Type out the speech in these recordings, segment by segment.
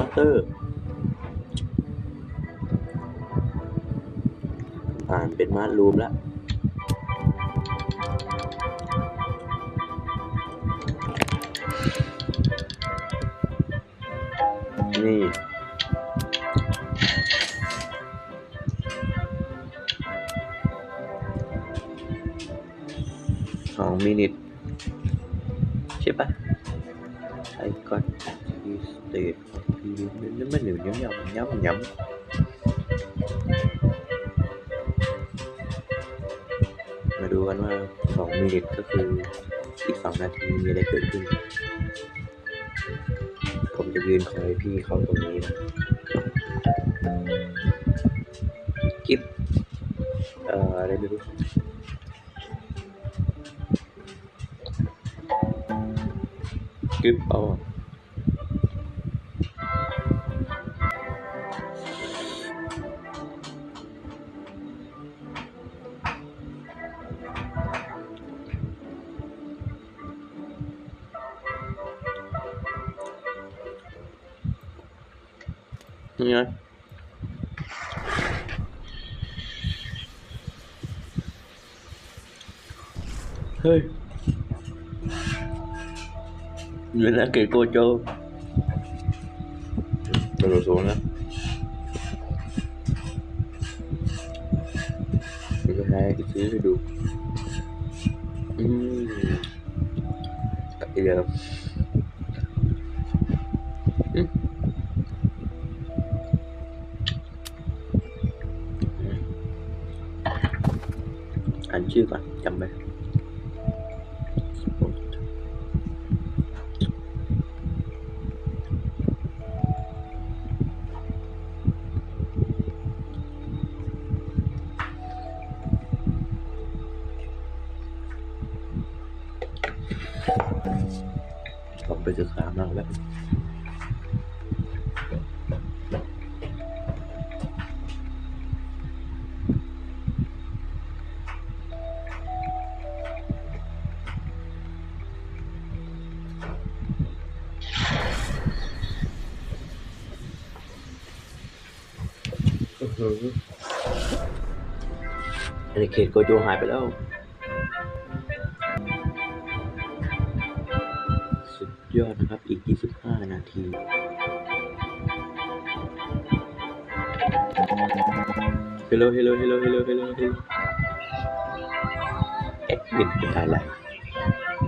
มาสเตอร์ ผ่านเป็นมาสรูมแล้ว นี่สองมินิทำย้ำย้ำย้ำมาดูกันว่าสองมินิทก็คืออีกสองนาทีมีอะไรเกิดขึ้น ผมจะยืนคอยพี่เขาตรงนี้นะกิฟเอ่ออะไรไม่รู้กิฟเอา เฮ้ยอยู่นะเกตโกโจกระโดดสูง ผมไปศึกษามาแล้วอันนี้เขตโกโจหายไปแล้ว ยอดนะครับ อีก 25 นาที Hello Hello Hello Hello Hello Hello แอดมินเป็นอะไร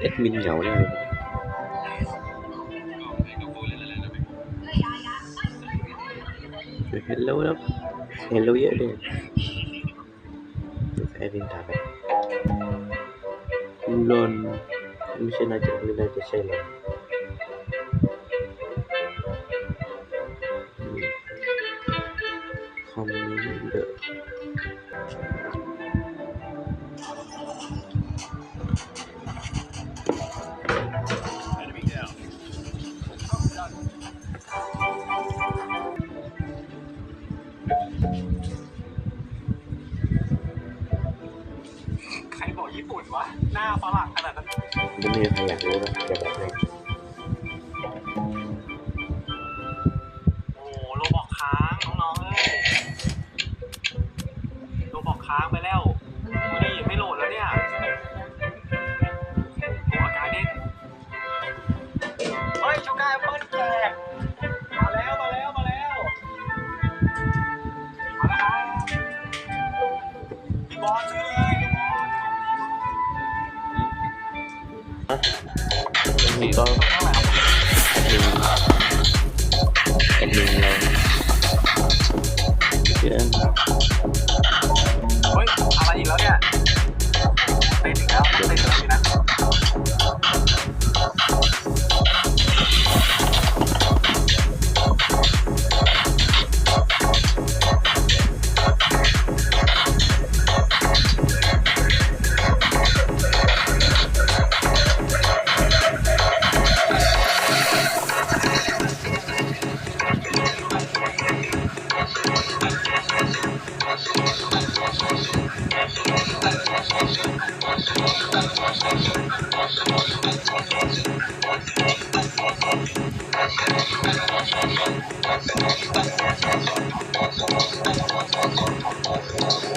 แอดมินเหงาแน่เลยเฮลโลแล้วเฮลโลเยอะเลยแอดมินถายไปลอนไม่ใช่น่าจะไม่น่าจะใช่หรอ ญี่ปุ่นวะ หน้าฝรั่งขนาดนั้น ไม่มีใครอยากรู้นะจะบอกให้ เฮ้ยอะไรอีกแล้วเนี่ยเต้นอีกแล้วเต้นอีกแล้วนะ Thank you.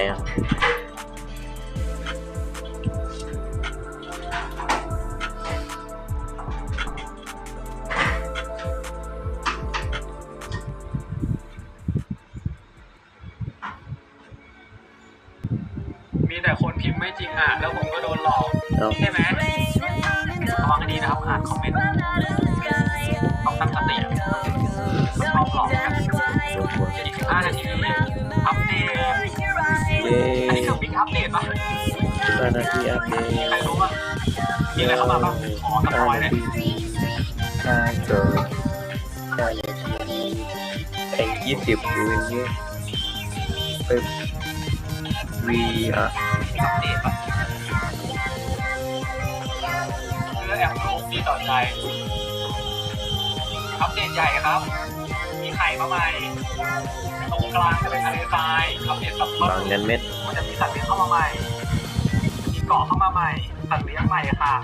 ท ห้าอยนาเลยทีห้าเกินห้าทีไอ้ยี่สิบดูอย่างเงี้ไปวีอะอัปเดตปะเรื่อแอบลกดีต่อใจอัปเดตใหญ่ครับ มีไข่มาใหม่ตรงกลางจะเป็นทะเลทรายอัปเดตสับเบิ้บางยันเม็ดมันจะมีสัตว์เลี้ยงเข้ามาใหม่ มีเกาะเข้ามาใหม่ สัตว์เลี้ยงใหม่ค่ะ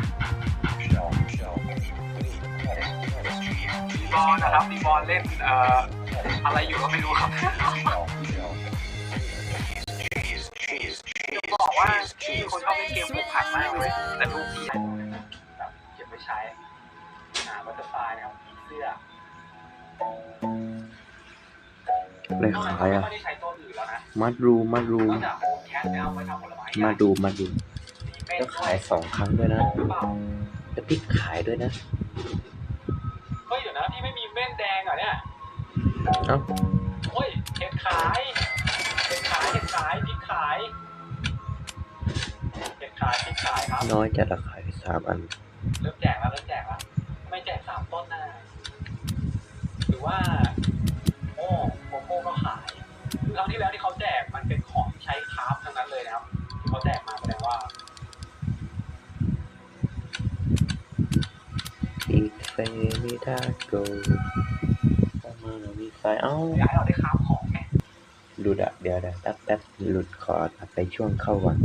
บอลนะครับดีบอลเล่นเอ่ออะไรอยู่ก็ไม่รู้ครับจะบอกว่าที่คนชอบเล่นเกมปลูกผักมากเลยแต่ลูกพี่ใช้แบบเก็บไว้ใช้หาบัตเตอร์ฟลายนะครับผีเสื้ออะไรขายอะไม่ได้ใช้ต้นอื่นแล้วนะมัดรูมัดรูนอกจากโอมแคทเนี่ยเอาไว้ทำผลไม้มาดูมาดูเป็นก็ขายสองครั้งด้วยนะหรือเปล่าแล้วพริกขายด้วยนะ เฮ้ยเดี๋ยวนะพี่ไม่มีเม่นแดงเหรอเนี่ย เอ้าโอ้ยเห็ดขายเห็ดขายเห็ดขายพริกขายเห็ดขายพริกขายครับ น้อยจะราคายสามอัน เริ่มแจกแล้วเริ่มแจกแล้วไม่แจกสามต้นนะหรือว่าโอ้โกโก้ก็ขายคือครั้งที่แล้วที่เขาแจกมันเป็นของใช้คราฟทั้งนั้นเลยนะครับที่เขาแจกมาแสดงว่าอีกเฟนิดาโกประ มาณมีไฟเอ้าอยากให้เราได้คราฟของไงหลุดอะเดี๋ยวเดี๋ยวแป๊บแป๊บหลุดคอร์ดไปช่วงเข้าก่อน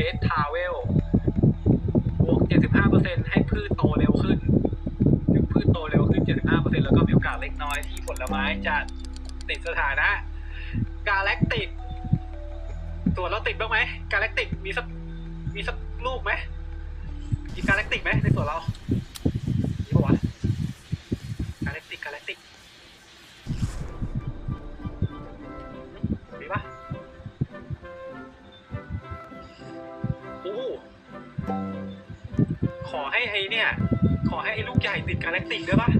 นะครับ Space Travel บวก 75%ให้พืชโตเร็วขึ้น ถึงพืชโตเร็วขึ้น 75%แล้วก็มีโอกาสเล็กน้อยที่ผลไม้จะติดสถานะ กาแล็กติกส่วนเราติดบ้างไหมกาแล็กติกมีสักมีสักลูกไหมมีกาแล็กติกไหมในส่วนเรา ขอให้ไอเนี่ย ขอให้ไอ้ลูกใหญ่ติดกาแล็กติกได้ปะ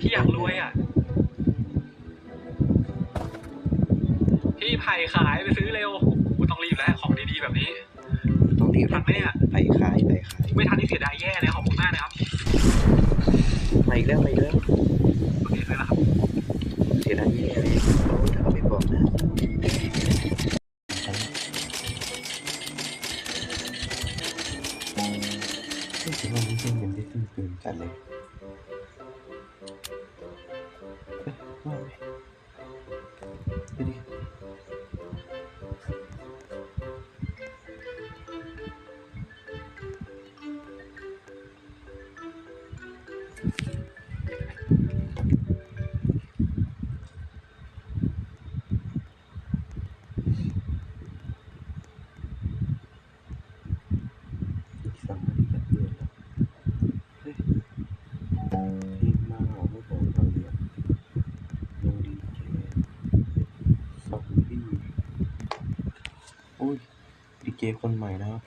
ที่อยากรวยอะ พี่ไผ่ขายไปซื้อเร็วกูต้องรีบแล้วของดีๆแบบนี้ ต้องรีบทันไหมเนี่ยไปขายไปขายไม่ทันที่เสียดายแย่เลยขอบคุณมากนะครับมาอีกแล้วมาอีกแล้วโอเคเลยนะครับเสียดายแย่เลยโอ้ยถ้าเขาไม่บอกนะ คนใหม่นะครับ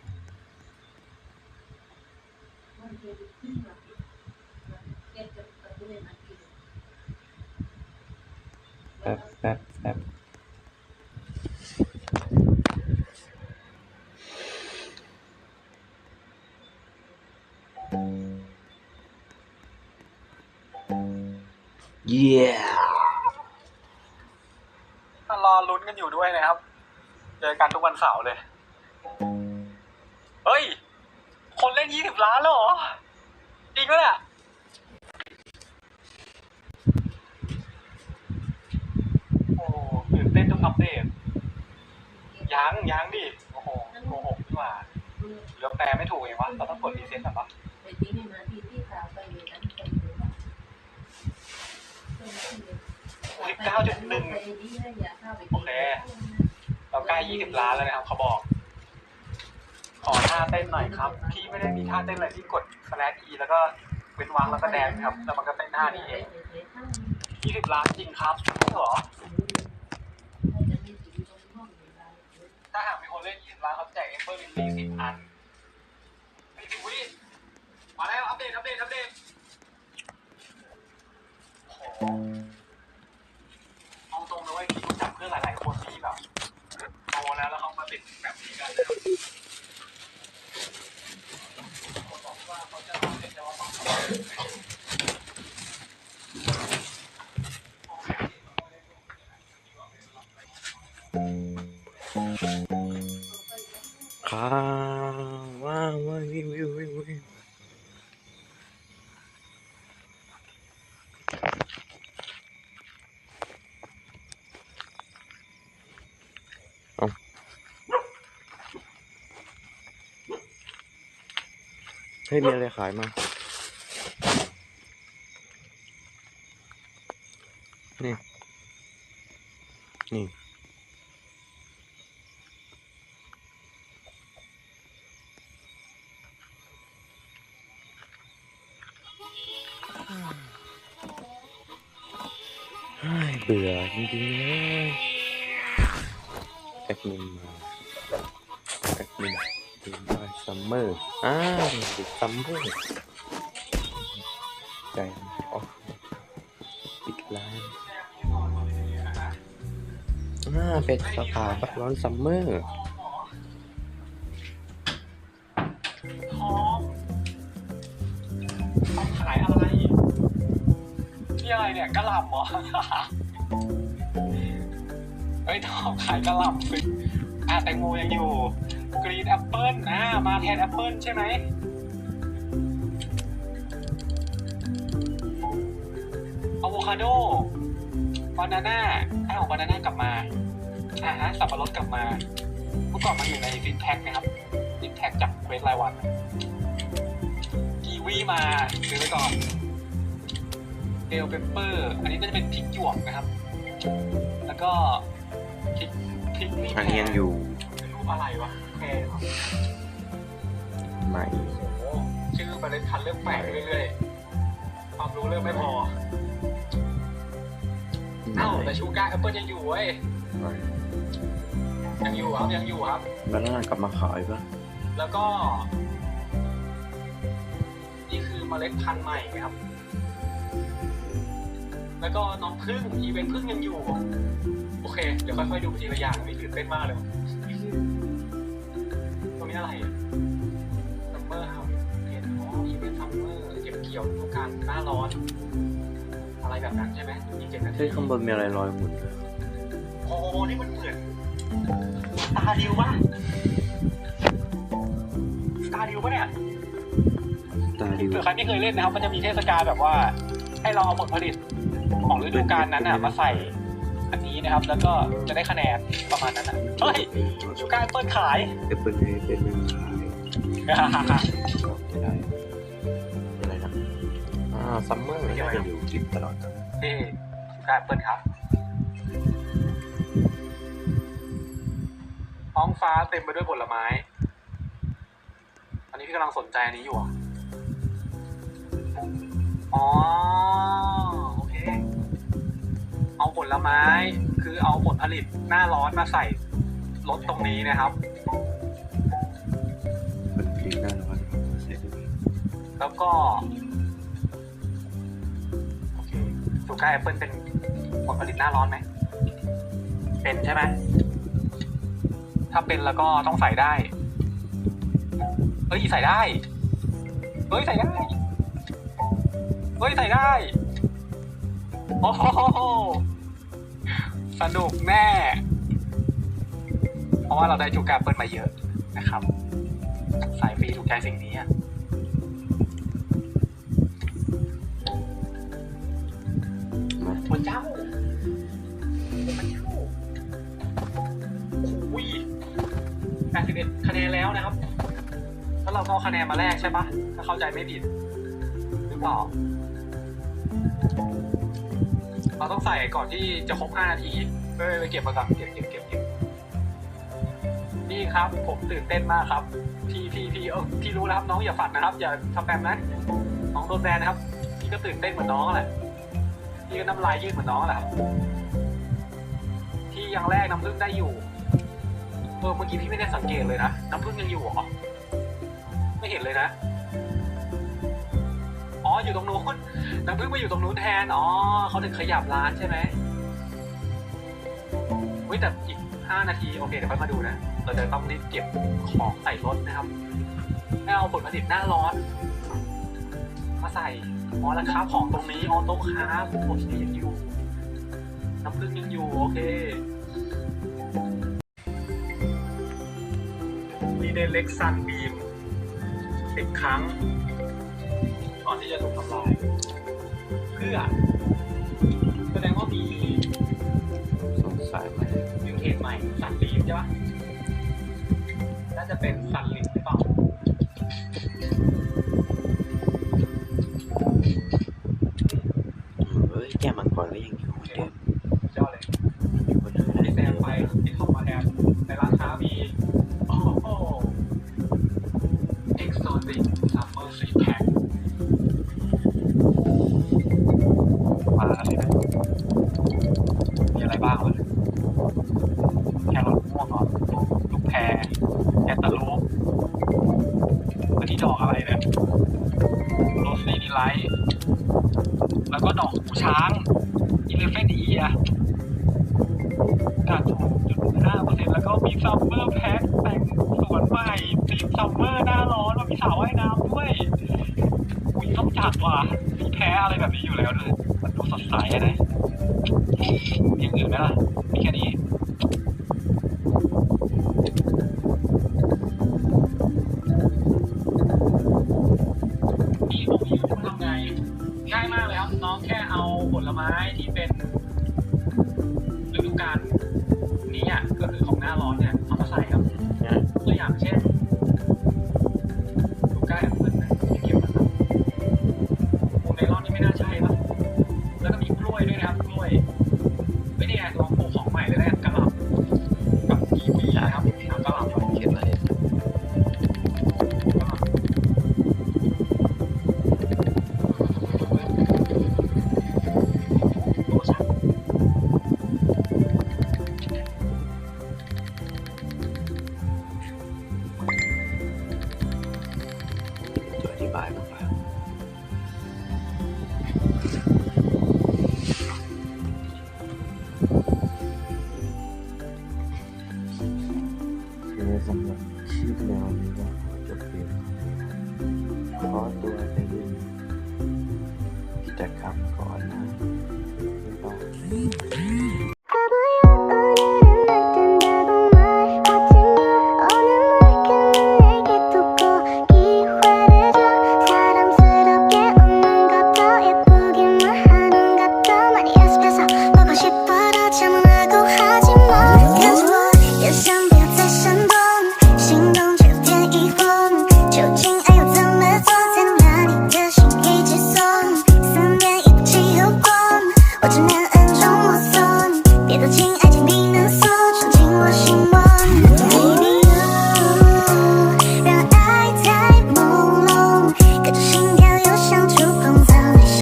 แป๊บแป๊บแป๊บเย้รอลุ้นกันอยู่ด้วยนะครับ เจอกันทุกวันเสาร์เลย เฮ้ย คนเล่นยี่สิบล้านแล้วเหรอ จริงปะเนี่ยโอ้ตื่นเต้นทุกอัปเดตยังยังดิ โอ้โหโกหกดีกว่าเรือแปลไม่ถูกเองวะเราต้องกดรีเซ็ตก่อนปะสิบเก้าจุดหนึ่งโอเค เราใกล้ยี่สิบล้านแล้วนะครับเขาบอก อท่าเต้นหน่อยครับ พี่ไม่ได้มีท่าเต้นอะไรที่กด slash e แล้วก็เว้นวรรคแล้วก็แดนครับ แล้วมันก็เต้นท่านี้เองยี่สิบล้านจริงครับหรอ ถ้าหากมีคนเล่นยี่สิบล้านเขาแจกเอเปอร์ลินลี่สิบอันสี่สิบวิมาแล้วอัปเดตอัปเดตอัปเดตโอ้โหเอาตรงเลยว่าพี่รู้จักเพื่อนหลาย ๆ คนที่แบบโตแล้วแล้วเขามาติดแบบนี้กันนะครับเขาบอกว่าเขาจะมาเล่นแต่ว่าเข่าม่าว้าววิววิววิววิวเอาเฮ้มีอะไรขายมา นี่เฮ้ยเบื่อจริงๆเลยแอดมินมาแอดมินดูว่าซัมเมอร์อ้าวดูซัมเมอร์ใจออกปิดร้าน อ่าเป็นสภาพักร้อนซัมเมอร์องต้องขายอะไรที่อะไรเนี่ยกระหล่ำเหรอ เฮ้ยทองขายกระหล่ำสิอะแตงโมยังอยู่ กรีนแอปเปิลอ่ามาแทนแอปเปิลใช่ไหมอะโวคาโด บานาน่า บานาน่ากลับมาอ่าฮะสับปะรดกลับมาเมื่อก่อนมันอยู่ในฟิตแท็กนะครับฟิตแท็กจากเควสรายวันกีวีมาซื้อไว้ก่อนเบลเปปเปอร์ อันนี้น่าจะเป็นพริกหยวกนะครับ แล้วก็พริกพริกนี่อันนี้ยังอยู่เป็นรูปอะไรวะแพรเหรอใหม่โอ้โหชื่อมันเลยทันเริ่มแปลกไปเรื่อยๆความรู้เริ่มไม่พอ เอ้าแต่ชูการ์แอปเปิลยังอยู่เว้ยยังอยู่ครับยังอยู่ครับ บานาน่ากลับมาขายปะแล้วก็ นี่คือเมล็ดพันธุ์ใหม่ครับ แล้วก็น้องพึ่งอีเวนต์พึ่งยังอยู่ โอเค เดี๋ยวค่อยๆดูไปทีละอย่างไม่ตื่นเต้นมากเลยตรงนี้อะไรซัมเมอร์เฮาเห็นอ๋ออีเวนต์ซัมเมอร์เก็บเกี่ยวฤดูกาลหน้าร้อน อะไรแบบนั้นใช่ไหมมีเจ็ดนาทีเฮ้ยข้างบนมีอะไรลอยหมุนโอ้โหนี่มันเหมือนสตาร์ดิวปะสตาร์ดิวปะเนี่ยตาดิวเผื่อใครไม่เคยเล่นนะครับ มันจะมีเทศกาลแบบว่า ให้เราเอาผลผลิตของฤดูกาลนั้นน่ะมาใส่อันนี้นะครับ แล้วก็จะได้คะแนนประมาณนั้นนะเฮ้ยชูการเปิดขายเอเปิลเอเป็นหนึ่งขาย อ่าซัมเมอร์น่าจะอยู่คลิปตลอดนะนี่ชูการเปิดครับ ท้องฟ้าเต็มไปด้วยผลไม้ อันนี้พี่กำลังสนใจอันนี้อยู่อะอ๋อ โอเค เอาผลไม้ คือเอาผลผลิตหน้าร้อนมาใส่รถตรงนี้นะครับเป็นคลิปหน้าร้อนเสร็จแล้วแล้วก็ ก้าแอปเปิลเป็นผลผลิตหน้าร้อนไหม เป็นใช่ไหม ถ้าเป็นแล้วก็ต้องใส่ได้ เฮ้ยใส่ได้ เฮ้ยใส่ได้ เฮ้ยใส่ได้ โอ้โหสนุกแน่ เพราะว่าเราได้จูการเปิลมาเยอะนะครับ สายฟรีถูกใจสิ่งนี้ ระเจ้าพระเจ้าโอ้ย81คะแนนแล้วนะครับ แล้วเราก็เอาคะแนนมาแลกใช่ปะถ้าเข้าใจไม่ผิด หรือเปล่า เราต้องใส่ก่อนที่จะครบ5นาทีเอ้ยไปเก็บมาก่อนเก็บเก็บเก็บเก็บนี่ครับ ผมตื่นเต้นมากครับ พี่พี่พี่เออพี่รู้แล้วครับน้องอย่าฝันนะครับ อย่าทำแปมนะน้องโดนแบนนะครับ พี่ก็ตื่นเต้นเหมือนน้องแหละ พี่ก็น้ำลายยืดเหมือนน้องแหละครับที่ยังแรกน้ำพึ่งได้อยู่เออเมื่อกี้พี่ไม่ได้สังเกตเลยนะน้ำพึ่งยังอยู่เหรอไม่เห็นเลยนะอ๋ออยู่ตรงนู้นน้ำพึ่งมาอยู่ตรงนู้นแทนอ๋อเขาถึงขยับร้านใช่ไหมเฮ้ยแต่อีกห้านาทีโอเคเดี๋ยวค่อยมาดูนะเราจะต้องรีบเก็บของใส่รถนะครับให้เอาผลผลิตหน้าร้อน มาใส่อ๋อแล้วค้าของตรงนี้ออโต้ค้าโอเคยังอยู่น้ำพึ่งยังอยู่โอเคมีเดนเล็กซันบีมสิบครั้ง ก่อนที่จะถูกทำลายเพื่อแสดงว่ามีสงสัยไหมมิวเทนใหม่ซันลีฟใช่ปะน่าจะเป็นซันลีฟ หนัก0.5%แล้วก็มีซัมเมอร์แพ็คแต่งสวนใหม่ทีมซัมเมอร์หน้าร้อนแล้วมีสาวว่ายน้ำด้วยอุ้ยต้องจัดว่ะมีแพ้อะไรแบบนี้อยู่แล้วด้วยมันดูสดใสนะยังอื่นไหมล่ะมีแค่นี้ ไม่แน่ลองปลูกของใหม่เลยแล้วกันกะหล่ำกับกีวีนะครับ mm